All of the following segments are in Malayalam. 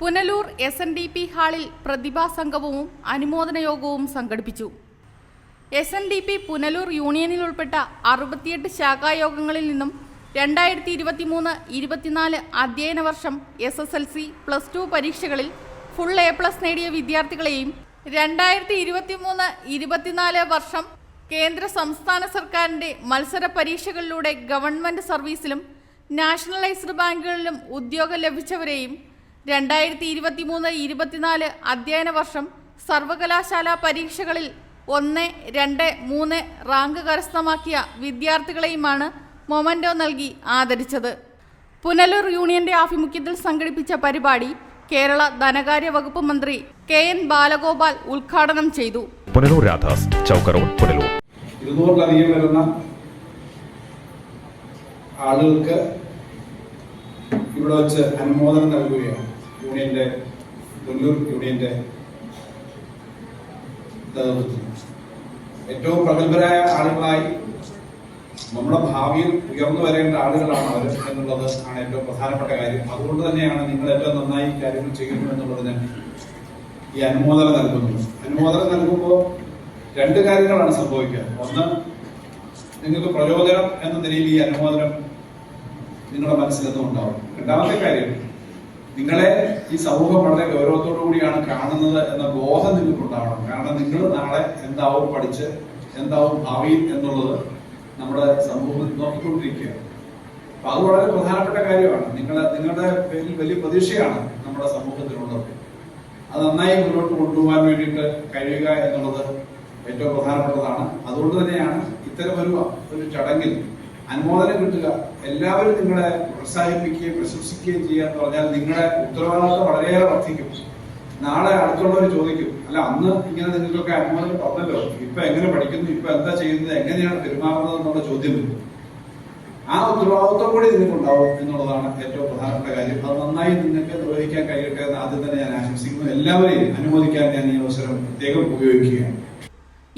Punalur S N D P ഹാളിൽ പ്രതിഭാ സംഗമവും അനുമോദന യോഗവും സംഘടിപ്പിച്ചു. S N D P Punalur യൂണിയനിൽ ഉൾപ്പെട്ട അറുപത്തിയെട്ട് ശാഖായോഗങ്ങളിൽ നിന്നും രണ്ടായിരത്തി ഇരുപത്തി മൂന്ന് ഇരുപത്തിനാല് അധ്യയന വർഷം S S L C plus two പരീക്ഷകളിൽ ഫുൾ എ പ്ലസ് നേടിയ വിദ്യാർത്ഥികളെയും രണ്ടായിരത്തി ഇരുപത്തി മൂന്ന് ഇരുപത്തിനാല് വർഷം കേന്ദ്ര സംസ്ഥാന സർക്കാരിന്റെ മത്സര പരീക്ഷകളിലൂടെ ഗവൺമെന്റ് സർവീസിലും നാഷണലൈസ്ഡ് ബാങ്കുകളിലും ഉദ്യോഗം ലഭിച്ചവരെയും രണ്ടായിരത്തി ഇരുപത്തി മൂന്ന് ഇരുപത്തിനാല് അധ്യയന വർഷം സർവകലാശാല പരീക്ഷകളിൽ ഒന്ന് രണ്ട് മൂന്ന് റാങ്ക് കരസ്ഥമാക്കിയ വിദ്യാർത്ഥികളെയുമാണ് മൊമന്റോ നൽകി ആദരിച്ചത്. പുനലൂർ യൂണിയന്റെ ആഭിമുഖ്യത്തിൽ സംഘടിപ്പിച്ച പരിപാടി കേരള ധനകാര്യ വകുപ്പ് മന്ത്രി കെ എൻ ബാലഗോപാൽ ഉദ്ഘാടനം ചെയ്തു. പുനലൂർ രാധാസ് ചൗക്ക റോഡ് പുനലൂർ. ഇരുന്നൂറിലധികം വരുന്ന ആളുകൾക്ക് ഇവിടെ വെച്ച് അനുമോദനം നൽകുകയാണ്. യൂണിയന്റെ പുല്ലൂർ യൂണിയന്റെ ഏറ്റവും പ്രഗത്ഭരായ ആളുകളായി നമ്മുടെ ഭാവിയിൽ ഉയർന്നു വരേണ്ട ആളുകളാണ് അവർ എന്നുള്ളത് ആണ് ഏറ്റവും പ്രധാനപ്പെട്ട കാര്യം. അതുകൊണ്ട് തന്നെയാണ് നിങ്ങൾ ഏറ്റവും നന്നായി കാര്യങ്ങൾ ചെയ്യുന്നു എന്നുള്ളതിന് ഈ അനുമോദനം നൽകുന്നു. അനുമോദനം നൽകുമ്പോൾ രണ്ട് കാര്യങ്ങളാണ് സംഭവിക്കുക. ഒന്ന് നിങ്ങൾക്ക് പ്രചോദനം എന്ന നിലയിൽ ഈ അനുമോദനം നിങ്ങളുടെ മനസ്സിലെന്നും ഉണ്ടാവും. രണ്ടാമത്തെ കാര്യം നിങ്ങളെ ഈ സമൂഹം വളരെ ഗൗരവത്തോടു കൂടിയാണ് കാണുന്നത് എന്ന ബോധം നിങ്ങൾക്ക് ഉണ്ടാവണം കാരണം നിങ്ങൾ നാളെ എന്താവും പഠിച്ച് എന്താവും ഭാവിയിൽ എന്നുള്ളത് നമ്മുടെ സമൂഹം നോക്കിക്കൊണ്ടിരിക്കുകയാണ്. അപ്പൊ അത് വളരെ പ്രധാനപ്പെട്ട കാര്യമാണ്. നിങ്ങൾ നിങ്ങളുടെ പേരിൽ വലിയ പ്രതീക്ഷയാണ് നമ്മുടെ സമൂഹത്തിനുള്ളത്. അത് നന്നായി മുന്നോട്ട് കൊണ്ടുപോകാൻ വേണ്ടിയിട്ട് കഴിയുക എന്നുള്ളത് ഏറ്റവും പ്രധാനപ്പെട്ടതാണ്. അതുകൊണ്ട് തന്നെയാണ് ഇത്തരം ഒരു ഒരു ചടങ്ങിൽ അനുമോദനം കിട്ടുക. എല്ലാവരും നിങ്ങളെ പ്രോത്സാഹിപ്പിക്കുകയും പ്രശംസിക്കുകയും ചെയ്യുക എന്ന് പറഞ്ഞാൽ നിങ്ങളുടെ ഉത്തരവാദിത്വം വളരെയേറെ വർദ്ധിക്കും. നാളെ അടുത്തുള്ളവർ ചോദിക്കും അല്ല അന്ന് ഇങ്ങനെ നിങ്ങൾക്കൊക്കെ അനുമോദനം പറഞ്ഞല്ലോ ഇപ്പൊ എങ്ങനെ പഠിക്കുന്നു? ഇപ്പൊ എന്താ ചെയ്യുന്നത്? എങ്ങനെയാണ് പെരുമാറുന്നത് എന്നുള്ള ചോദ്യം വരും. ആ ഉത്തരവാദിത്വം കൂടി നിങ്ങൾക്കുണ്ടാവും എന്നുള്ളതാണ് ഏറ്റവും പ്രധാനപ്പെട്ട കാര്യം. അത് നന്നായി നിങ്ങൾക്ക് നിർവഹിക്കാൻ കഴിയട്ടെ എന്ന് ആദ്യം തന്നെ ഞാൻ ആശംസിക്കുന്നു. എല്ലാവരെയും അനുമോദിക്കാൻ ഞാൻ ഈ അവസരം പ്രത്യേകം ഉപയോഗിക്കുകയാണ്.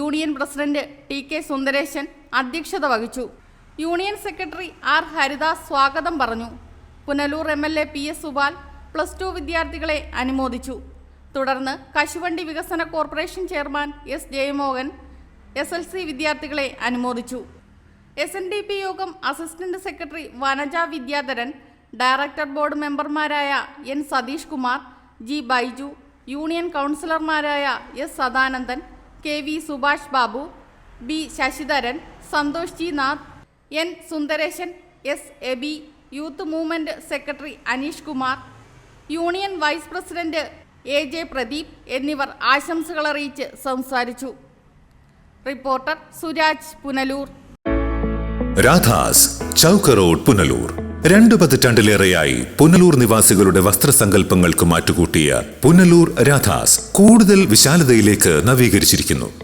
Union president T K Sundaresan അധ്യക്ഷത വഹിച്ചു. യൂണിയൻ സെക്രട്ടറി ആർ ഹരിദാസ് സ്വാഗതം പറഞ്ഞു. Punalur M L A P S Subal plus two വിദ്യാർത്ഥികളെ അനുമോദിച്ചു. തുടർന്ന് കശുവണ്ടി വികസന corporation chairman S Jayamohan S L C വിദ്യാർത്ഥികളെ അനുമോദിച്ചു. എസ് എൻ ഡി പി യോഗം assistant secretary Vanaja Vidyadharan director board മെമ്പർമാരായ N Satheesh Kumar G Baiju union കൗൺസിലർമാരായ S Sadanandan K V Subhash Babu B Sasidharan Santhosh G Nath N Sundaresan S A B youth movement secretary Aneesh Kumar union vice president A J Pradeep എന്നിവർ ആശംസകൾ അറിയിച്ച് സംസാരിച്ചു. റിപ്പോർട്ടർ സുരാജ് പുനലൂർ. രാധാസ് ചൗക്ക് റോഡ് പുനലൂർ. രണ്ടു പതിറ്റാണ്ടിലേറെയായി പുനലൂർ നിവാസികളുടെ വസ്ത്രസങ്കല്പങ്ങൾക്ക് മാറ്റുകൂട്ടിയ പുനലൂർ രാധാസ് കൂടുതൽ വിശാലതയിലേക്ക് നവീകരിച്ചിരിക്കുന്നു.